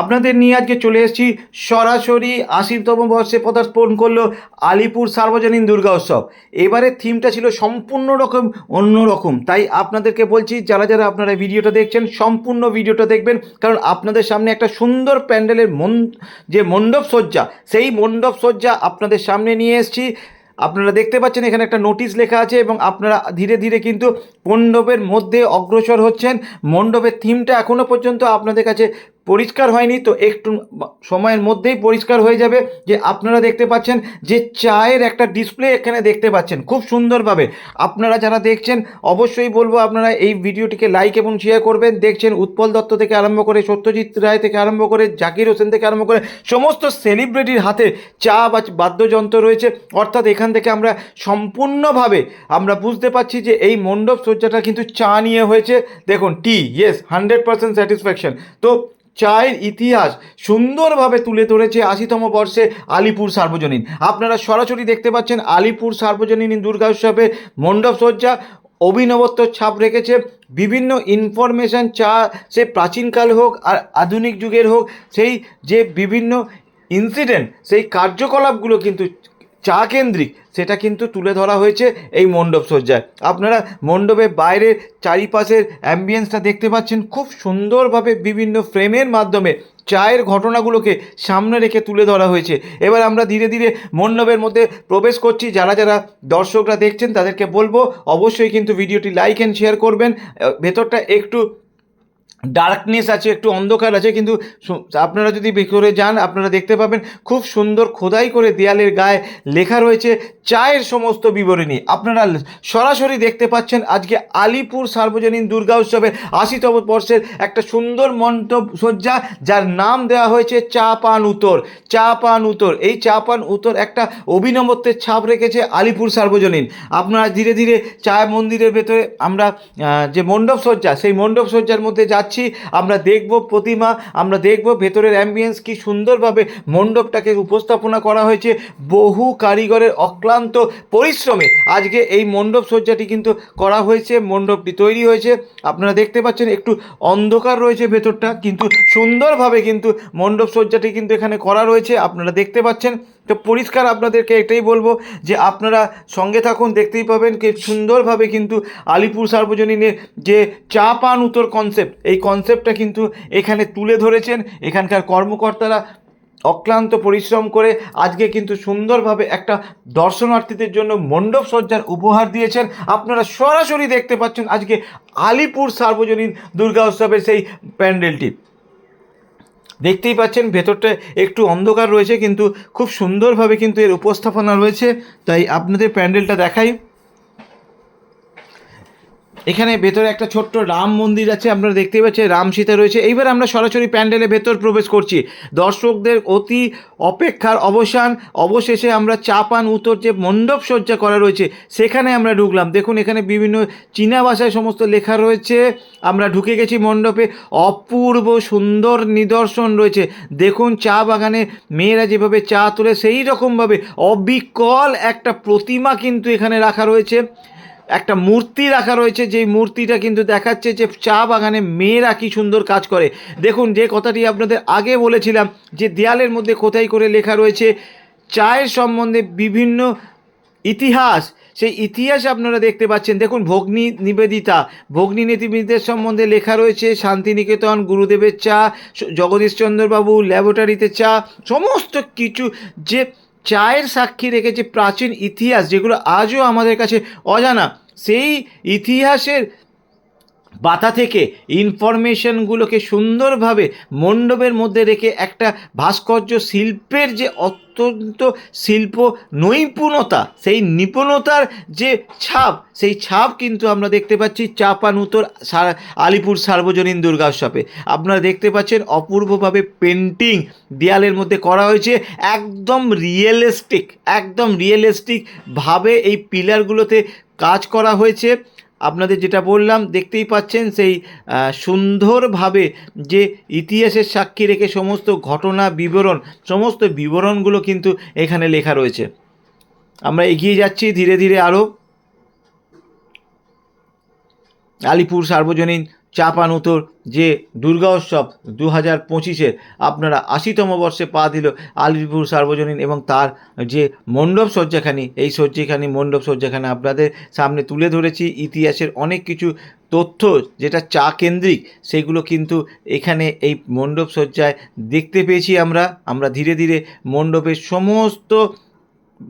আপনাদের নিয়ে আজকে চলে এসেছি। সরাসরি আশিতম বর্ষে পদার্পণ করল আলিপুর সার্বজনীন দুর্গা উৎসব। এবারে থিমটা ছিল সম্পূর্ণ রকম, অন্য রকম। তাই আপনাদেরকে বলছি, যারা যারা আপনারা ভিডিওটা দেখছেন, সম্পূর্ণ ভিডিওটা দেখবেন। কারণ আপনাদের সামনে একটা সুন্দর প্যান্ডেলের মন, যে মণ্ডপ সজ্জা, সেই মণ্ডপ সজ্জা আপনাদের সামনে নিয়ে এসেছি। আপনারা দেখতে পাচ্ছেন, এখানে একটা নোটিশ লেখা আছে এবং আপনারা ধীরে ধীরে কিন্তু মণ্ডপের মধ্যে অগ্রসর হচ্ছেন। মণ্ডপের থিমটা এখনও পর্যন্ত আপনাদের কাছে পরিষ্কার হয়নি, তো একটু সময়ের মধ্যেই পরিষ্কার হয়ে যাবে যে আপনারা দেখতে পাচ্ছেন যে চায়ের একটা ডিসপ্লে এখানে দেখতে পাচ্ছেন, খুব সুন্দরভাবে। আপনারা যারা দেখছেন, অবশ্যই বলব আপনারা এই ভিডিওটিকে লাইক এবং শেয়ার করবেন। দেখছেন উৎপল দত্ত থেকে আরম্ভ করে সত্যজিৎ রায় থেকে আরম্ভ করে জাকির হোসেন থেকে আরম্ভ করে সমস্ত সেলিব্রিটির হাতে চা বা বাদ্যযন্ত্র রয়েছে। অর্থাৎ এখান থেকে আমরা সম্পূর্ণভাবে আমরা বুঝতে পারছি যে এই মণ্ডপ সজ্জাটা কিন্তু চা নিয়ে হয়েছে। দেখুন tea yes hundred percent satisfaction তো চায়ের ইতিহাস সুন্দরভাবে তুলে ধরেছে আশিতম বর্ষে আলিপুর সার্বজনীন। আপনারা সরাসরি দেখতে পাচ্ছেন আলিপুর সার্বজনীন দুর্গা উৎসবে মণ্ডপ সজ্জা, অভিনবত্ব ছাপ রেখেছে, বিভিন্ন ইনফরমেশান চা সে প্রাচীনকাল হোক আর আধুনিক যুগের হোক, সেই যে বিভিন্ন ইনসিডেন্ট সেই কার্যকলাপগুলো কিন্তু চা কেন্দ্রিক, সেটা কিন্তু তুলে ধরা হয়েছে এই মণ্ডপ সজ্জায়। আপনারা মণ্ডপের বাইরের চারিপাশের অ্যাম্বিয়েন্সটা দেখতে পাচ্ছেন, খুব সুন্দরভাবে বিভিন্ন ফ্রেমের মাধ্যমে চায়ের ঘটনাগুলোকে সামনে রেখে তুলে ধরা হয়েছে। এবার আমরা ধীরে ধীরে মণ্ডপের মধ্যে প্রবেশ করছি। যারা যারা দর্শকরা দেখছেন, তাদেরকে বলব, অবশ্যই কিন্তু ভিডিওটি লাইক অ্যান্ড শেয়ার করবেন। ভেতরটা একটু ডার্কনেস আছে, একটু অন্ধকার আছে, কিন্তু আপনারা যদি ভেতরে যান, আপনারা দেখতে পাবেন খুব সুন্দর খোদাই করে দেয়ালের গায়ে লেখা রয়েছে চায়ের সমস্ত বিবরণী। আপনারা সরাসরি দেখতে পাচ্ছেন আজকে আলিপুর সার্বজনীন দুর্গা উৎসবের আশিতম বর্ষের একটা সুন্দর মণ্ডপ সজ্জা, যার নাম দেওয়া হয়েছে চা পান উত্তর। চা পান উত্তর। এই চা পান উত্তর একটা অভিনবত্বের ছাপ রেখেছে আলিপুর সার্বজনীন। আপনারা ধীরে ধীরে চা মন্দিরের ভেতরে আমরা যে মণ্ডপ সজ্জা, সেই মণ্ডপ সজ্জার মধ্যে যাচ্ছি আমরা দেখব প্রতিমা, আমরা দেখব ভেতরের অ্যাম্বিয়েন্স কি সুন্দরভাবে মণ্ডপটাকে উপস্থাপনা করা হয়েছে। বহু কারিগরের অক্লান্ত পরিশ্রমে আজকে এই মণ্ডপ সজ্জাটি কিন্তু করা হয়েছে, মণ্ডপটি তৈরি হয়েছে। আপনারা দেখতে পাচ্ছেন একটু অন্ধকার রয়েছে ভেতরটা, কিন্তু সুন্দরভাবে কিন্তু মণ্ডপ সজ্জাটি কিন্তু এখানে করা রয়েছে। আপনারা দেখতে পাচ্ছেন তো পরিষ্কার আপনাদেরকে এটাই বলব যে আপনারা সঙ্গে থাকুন, দেখতেই পাবেন কি সুন্দরভাবে কিন্তু আলিপুর সার্বজনীনের যে চা পান উত্তর কনসেপ্ট এই কনসেপ্টটা কিন্তু এখানে তুলে ধরেছেন। এখানকার কর্মকর্তারা অক্লান্ত পরিশ্রম করে আজকে কিন্তু সুন্দরভাবে একটা দর্শনার্থীদের জন্য মণ্ডপ সজ্জার উপহার দিয়েছেন। আপনারা সরাসরি দেখতে পাচ্ছেন আজকে আলিপুর সার্বজনীন দুর্গা উৎসবের সেই প্যান্ডেলটি। দেখতেই পাচ্ছেন, ভেতরটা একটু অন্ধকার রয়েছে, কিন্তু খুব সুন্দরভাবে কিন্তু এর উপস্থাপনা রয়েছে। তাই আপনাদের প্যান্ডেলটা দেখাই। এখানে ভেতরে একটা ছোট্ট রাম মন্দির আছে, আপনারা দেখতেই পাচ্ছেন, রাম সীতা রয়েছে। এইবার আমরা সরাসরি প্যান্ডেলের ভেতর প্রবেশ করছি। দর্শকদের অতি অপেক্ষার অবসান, অবশেষে আমরা চাপান উত্তর যে মণ্ডপ সজ্জা করা রয়েছে, সেখানে আমরা ঢুকলাম। দেখুন, এখানে বিভিন্ন চীনা ভাষায় সমস্ত লেখা রয়েছে। আমরা ঢুকে গেছি মণ্ডপে, অপূর্ব সুন্দর নিদর্শন রয়েছে। দেখুন, চা বাগানে মেয়েরা যেভাবে চা তোলে, সেই রকমভাবে অবিকল একটা প্রতিমা কিন্তু এখানে রাখা রয়েছে। একটা মূর্তি রাখা রয়েছে, যেই মূর্তিটা কিন্তু দেখাচ্ছে যে চা বাগানে মেয়েরা কি সুন্দর কাজ করে। দেখুন, যে কথাটি আপনাদের আগে বলেছিলাম, যে দেয়ালের মধ্যে কোথায় করে লেখা রয়েছে, চায়ের সম্বন্ধে বিভিন্ন ইতিহাস। সেই ইতিহাস আপনারা দেখতে পাচ্ছেন। দেখুন, ভগ্নী নিবেদিতা। ভগ্নী নিবেদিতার সম্বন্ধে লেখা রয়েছে, শান্তিনিকেতন, গুরুদেবের চা, জগদীশচন্দ্রবাবু, ল্যাবরেটরিতে চা, সমস্ত কিছু যে চায়ের সাক্ষী রেখেছে প্রাচীন ইতিহাস, যেগুলো আজও আমাদের কাছে অজানা। সেই ইতিহাসের বাতা থেকে ইনফরমেশনগুলোকে সুন্দরভাবে মণ্ডপের মধ্যে রেখে একটা ভাস্কর্য শিল্পের যে অত্যন্ত শিল্প নৈপুণতা সেই নিপুণতার যে ছাপ, সেই ছাপ কিন্তু আমরা দেখতে পাচ্ছি চাপানুতর আলিপুর সার্বজনীন দুর্গা উৎসবে আপনারা দেখতে পাচ্ছেন অপূর্বভাবে পেন্টিং দেয়ালের মধ্যে করা হয়েছে, একদম রিয়েলিস্টিক একদম রিয়েলিস্টিকভাবে এই পিলারগুলোতে কাজ করা হয়েছে। আপনাদের যেটা বললাম, দেখতেই পাচ্ছেন সেই সুন্দরভাবে যে ইতিহাসের সাক্ষী রেখে সমস্ত ঘটনা বিবরণ, সমস্ত বিবরণগুলো কিন্তু এখানে লেখা রয়েছে। আমরা এগিয়ে যাচ্ছি ধীরে ধীরে আরও আলিপুর সার্বজনীন চাপানুতোর যে দুর্গা উৎসব দু হাজার পঁচিশের আপনারা আশিতম বর্ষে পা দিল আলিপুর সার্বজনীন এবং তার যে মণ্ডপ সজ্জাখানি এই সজ্জাখানি মণ্ডপ সজ্জাখানি আপনাদের সামনে তুলে ধরেছি। ইতিহাসের অনেক কিছু তথ্য যেটা চা কেন্দ্রিক, সেগুলো কিন্তু এখানে এই মণ্ডপ সজ্জায় দেখতে পেয়েছি আমরা। আমরা ধীরে ধীরে মণ্ডপের সমস্ত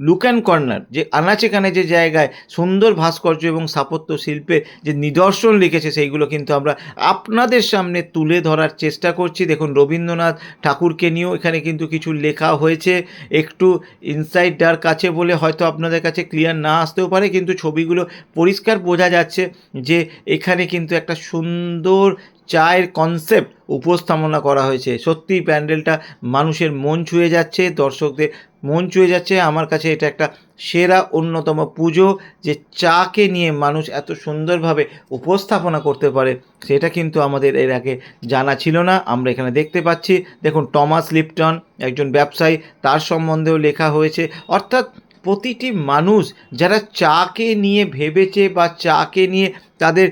লুক অ্যান্ড কর্নার যে আনাচে কানে যে জায়গায় সুন্দর ভাস্কর্য এবং স্থাপত্য শিল্পে যে নিদর্শন লিখেছে, সেইগুলো কিন্তু আমরা আপনাদের সামনে তুলে ধরার চেষ্টা করছি। দেখুন, রবীন্দ্রনাথ ঠাকুরকে নিয়েও এখানে কিন্তু কিছু লেখা হয়েছে। একটু ইনসাইড ডার কাছে বলে হয়তো আপনাদের কাছে ক্লিয়ার না আসতেও পারে, কিন্তু ছবিগুলো পরিষ্কার বোঝা যাচ্ছে যে এখানে কিন্তু একটা সুন্দর চায়ের কনসেপ্ট উপস্থাপনা করা হয়েছে। সত্যি প্যান্ডেলটা মানুষের মন ছুঁয়ে যাচ্ছে, দর্শকদের মন ছুঁয়ে যাচ্ছে। আমার কাছে এটা একটা সেরা অন্যতম পুজো যে চাকে নিয়ে মানুষ এত সুন্দরভাবে উপস্থাপনা করতে পারে, সেটা কিন্তু আমাদের এর আগে জানা ছিল না। আমরা এখানে দেখতে পাচ্ছি, দেখুন টমাস লিপটন, একজন ব্যবসায়ী, তার সম্বন্ধেও লেখা হয়েছে। অর্থাৎ প্রতিটি মানুষ যারা চাকে নিয়ে ভেবেছে বা চাকে নিয়ে তাদের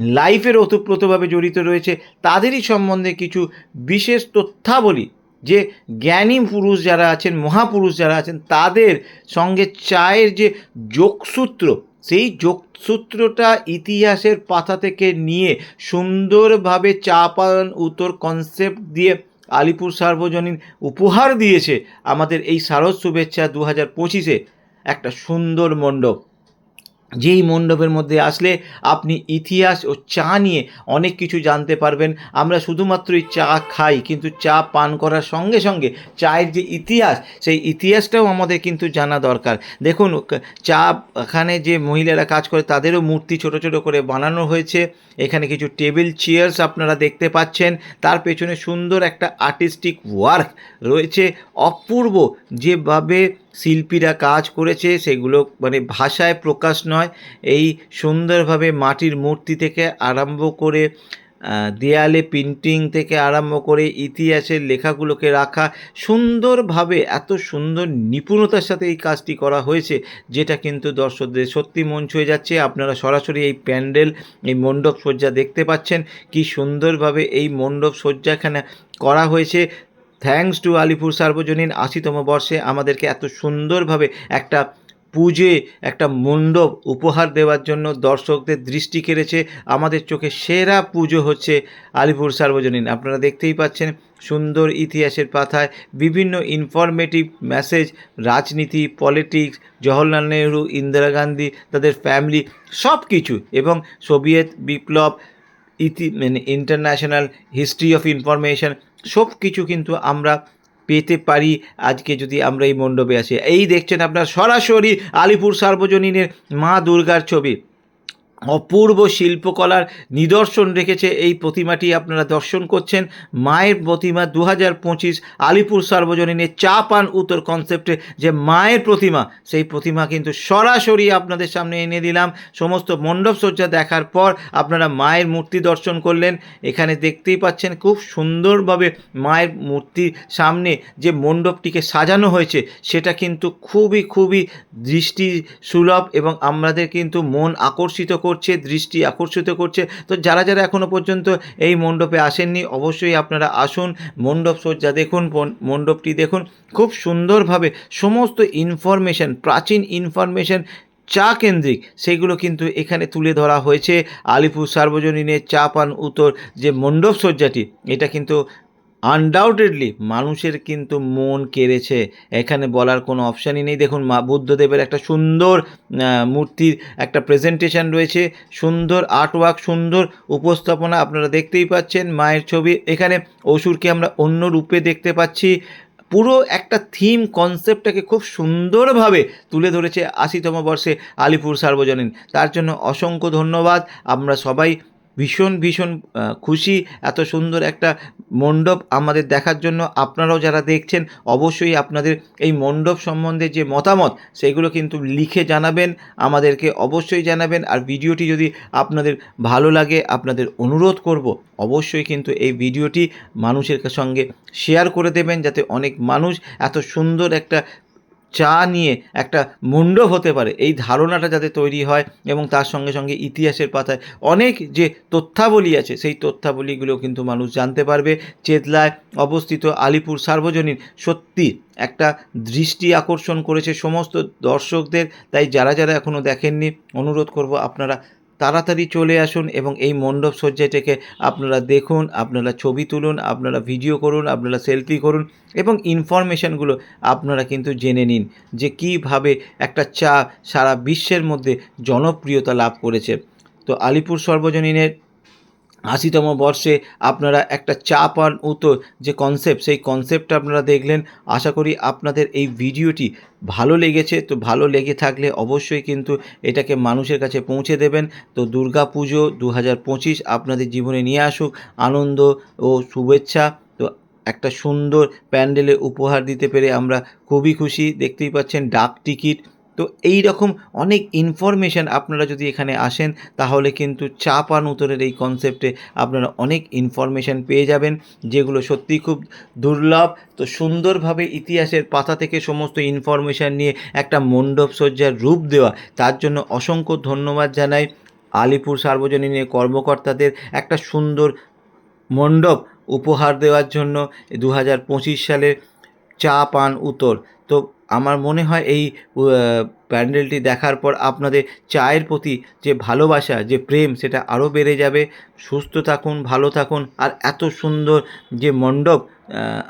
লাইফের ওতপ্রোতভাবে জড়িত রয়েছে, তাদেরই সম্বন্ধে কিছু বিশেষ তথ্যাবলী যে জ্ঞানী পুরুষ যারা আছেন, মহাপুরুষ যারা আছেন, তাদের সঙ্গে চায়ের যে যোগসূত্র, সেই যোগসূত্রটা ইতিহাসের পাতা থেকে নিয়ে সুন্দরভাবে চা পান উত্তর কনসেপ্ট দিয়ে আলিপুর সার্বজনীন উপহার দিয়েছে আমাদের এই শারদ শুভেচ্ছা দু হাজার পঁচিশে। একটা সুন্দর মণ্ডপ। যেই মণ্ডপের মধ্যে আসলে আপনি ইতিহাস ও চা নিয়ে অনেক কিছু জানতে পারবেন। আমরা শুধুমাত্রই চা খাই, কিন্তু চা পান করার সঙ্গে সঙ্গে চায়ের যে ইতিহাস, সেই ইতিহাসটাও আমাদের কিন্তু জানা দরকার। দেখুন, চা এখানে যে মহিলারা কাজ করে, তাদেরও মূর্তি ছোট ছোট করে বানানো হয়েছে। এখানে কিছু টেবিল চেয়ার্স আপনারা দেখতে পাচ্ছেন। তার পেছনে সুন্দর একটা আর্টিস্টিক ওয়ার্ক রয়েছে। অপূর্ব যেভাবে শিল্পীরা কাজ করেছে, সেগুলো মানে ভাষায় প্রকাশ নয়। এই সুন্দরভাবে মাটির মূর্তি থেকে আরম্ভ করে দেয়ালে পেন্টিং থেকে আরম্ভ করে ইতিহাসের লেখাগুলোকে রাখা, সুন্দরভাবে, এত সুন্দর নিপুণতার সাথে এই কাজটি করা হয়েছে, যেটা কিন্তু দর্শকদের সত্যি মন ছুঁয়ে যাচ্ছে। আপনারা সরাসরি এই প্যান্ডেল, এই মণ্ডপ সজ্জা দেখতে পাচ্ছেন, কি সুন্দরভাবে এই মণ্ডপ সজ্জাখানে করা হয়েছে। থ্যাঙ্কস টু আলিপুর সার্বজনীন আশিতম বর্ষে আমাদেরকে এত সুন্দরভাবে একটা পুজো, একটা মণ্ডপ উপহার দেওয়ার জন্য দর্শকদের দৃষ্টি কেড়েছে। আমাদের চোখে সেরা পুজো হচ্ছে আলিপুর সার্বজনীন। আপনারা দেখতেই পাচ্ছেন সুন্দর ইতিহাসের পাথায় বিভিন্ন ইনফরমেটিভ মেসেজ রাজনীতি পলিটিক্স জওহরলাল নেহরু, ইন্দিরা গান্ধী, তাদের ফ্যামিলি সব কিছু এবং সোভিয়েত বিপ্লব, ইতি মানে ইন্টারন্যাশনাল হিস্ট্রি অফ ইনফরমেশন সব কিছু কিন্তু আমরা পেতে পারি। আজকে যদি আমরা এই মণ্ডপে আসি, এই দেখছেন আপনার সরাসরি আলিপুর সার্বজনীনের মা দুর্গার ছবি। অপূর্ব শিল্পকলার নিদর্শন রেখেছে এই প্রতিমাটি। আপনারা দর্শন করছেন মায়ের প্রতিমা দু হাজার পঁচিশ আলিপুর সার্বজনীনের চা পান উত্তর কনসেপ্টে যে মায়ের প্রতিমা, সেই প্রতিমা কিন্তু সরাসরি আপনাদের সামনে এনে দিলাম। সমস্ত মণ্ডপ সজ্জা দেখার পর আপনারা মায়ের মূর্তি দর্শন করলেন। এখানে দেখতেই পাচ্ছেন খুব সুন্দরভাবে মায়ের মূর্তির সামনে যে মণ্ডপটিকে সাজানো হয়েছে, সেটা কিন্তু খুবই খুবই দৃষ্টি সুলভ এবং আমাদের কিন্তু মন আকর্ষিত করছে, দৃষ্টি আকর্ষিত করছে। তো যারা যারা এখনও পর্যন্ত এই মণ্ডপে আসেননি, অবশ্যই আপনারা আসুন। মণ্ডপ সজ্জা দেখুন মণ্ডপটি দেখুন। খুব সুন্দরভাবে সমস্ত ইনফরমেশন প্রাচীন ইনফরমেশন চা কেন্দ্রিক, সেগুলো কিন্তু এখানে তুলে ধরা হয়েছে। আলিপুর সার্বজনীনের চা পান উত্তর যে মণ্ডপ সজ্জাটি, এটা কিন্তু আনডাউটেডলি মানুষের কিন্তু মন কেড়েছে। এখানে বলার কোনো অপশানই নেই। দেখুন, মা বুদ্ধদেবের একটা সুন্দর মূর্তির একটা প্রেজেন্টেশন রয়েছে। সুন্দর আর্টওয়ার্ক সুন্দর উপস্থাপনা আপনারা দেখতেই পাচ্ছেন মায়ের ছবি। এখানে অসুরকে আমরা অন্য রূপে দেখতে পাচ্ছি। পুরো একটা থিম কনসেপ্টটাকে খুব সুন্দরভাবে তুলে ধরেছে আশিতম বর্ষে আলিপুর সার্বজনীন। তার জন্য অসংখ্য ধন্যবাদ। আমরা সবাই ভীষণ ভীষণ খুশি, এত সুন্দর একটা মণ্ডপ আমাদের দেখার জন্য। আপনারাও যারা দেখছেন, অবশ্যই আপনাদের এই মণ্ডপ সম্বন্ধে যে মতামত, সেগুলো কিন্তু লিখে জানাবেন, আমাদেরকে অবশ্যই জানাবেন। আর ভিডিওটি যদি আপনাদের ভালো লাগে, আপনাদের অনুরোধ করব, অবশ্যই কিন্তু এই ভিডিওটি মানুষের সঙ্গে শেয়ার করে দেবেন, যাতে অনেক মানুষ এত সুন্দর একটা চা নিয়ে একটা মুন্ড হতে পারে। এই ধারণাটা যাতে তৈরি হয় এবং তার সঙ্গে সঙ্গে ইতিহাসের পাতায় অনেক যে তথ্যাবলী আছে, সেই তথ্যাবলীগুলো কিন্তু মানুষ জানতে পারবে। চেতলায় অবস্থিত আলিপুর সার্বজনীন সত্যি একটা দৃষ্টি আকর্ষণ করেছে সমস্ত দর্শকদের। তাই যারা যারা এখনও দেখেননি, অনুরোধ করব আপনারা তাড়াতাড়ি চলে আসুন এবং এই মণ্ডপ সজ্জাটাকে আপনারা দেখুন, আপনারা ছবি তুলুন, আপনারা ভিডিও করুন, আপনারা সেলফি করুন এবং ইনফরমেশানগুলো আপনারা কিন্তু জেনে নিন যে কীভাবে একটা চা সারা বিশ্বের মধ্যে জনপ্রিয়তা লাভ করেছে। তো আলিপুর সর্বজনীনের আশিতম বর্ষে আপনারা একটা চা পান উত্তর যে কনসেপ্ট সেই কনসেপ্টটা আপনারা দেখলেন। আশা করি আপনাদের এই ভিডিওটি ভালো লেগেছে। তো ভালো লেগে থাকলে অবশ্যই কিন্তু এটাকে মানুষের কাছে পৌঁছে দেবেন। তো দুর্গা পুজো দু হাজার পঁচিশ আপনাদের জীবনে নিয়ে আসুক। আনন্দ ও শুভেচ্ছা। তো একটা সুন্দর প্যান্ডেলে উপহার দিতে পেরে আমরা খুবই খুশি। দেখতেই পাচ্ছেন ডাক টিকিট। তো এই রকম অনেক ইনফরমেশান আপনারা যদি এখানে আসেন, তাহলে কিন্তু চা পান উত্তরের এই কনসেপ্টে আপনারা অনেক ইনফরমেশান পেয়ে যাবেন, যেগুলো সত্যিই খুব দুর্লভ। তো সুন্দরভাবে ইতিহাসের পাতা থেকে সমস্ত ইনফরমেশান নিয়ে একটা মণ্ডপ সজ্জার রূপ দেওয়া, তার জন্য অসংখ্য ধন্যবাদ জানাই। আলিপুর সার্বজনীনের কর্মকর্তাদের একটা সুন্দর মণ্ডপ উপহার দেওয়ার জন্য। দু হাজার পঁচিশ সালের চা পান উত্তর তো আমার মনে হয় এই প্যান্ডেলটি দেখার পর আপনাদের চায়ের প্রতি যে ভালোবাসা, যে প্রেম, সেটা আরও বেড়ে যাবে। সুস্থ থাকুন, ভালো থাকুন, আর এত সুন্দর যে মণ্ডপ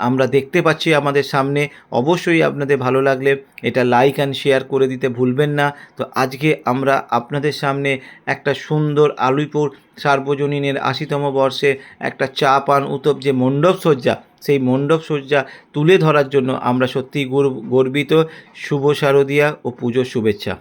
আমরা দেখতে পাচ্ছি আমাদের সামনে। অবশ্যই আপনাদের ভালো লাগলে এটা লাইক অ্যান্ড শেয়ার করে দিতে ভুলবেন না। তো আজকে আমরা আপনাদের সামনে একটা সুন্দর আলিপুর সার্বজনীনের আশিতম বর্ষে একটা চা পান উতপ যে মণ্ডপ সজ্জা সেই মণ্ডপ সজ্জা তুলে ধরার জন্য আমরা সত্যিই গর্ব- গর্বিত। শুভ শারদীয়া ও পুজোর শুভেচ্ছা।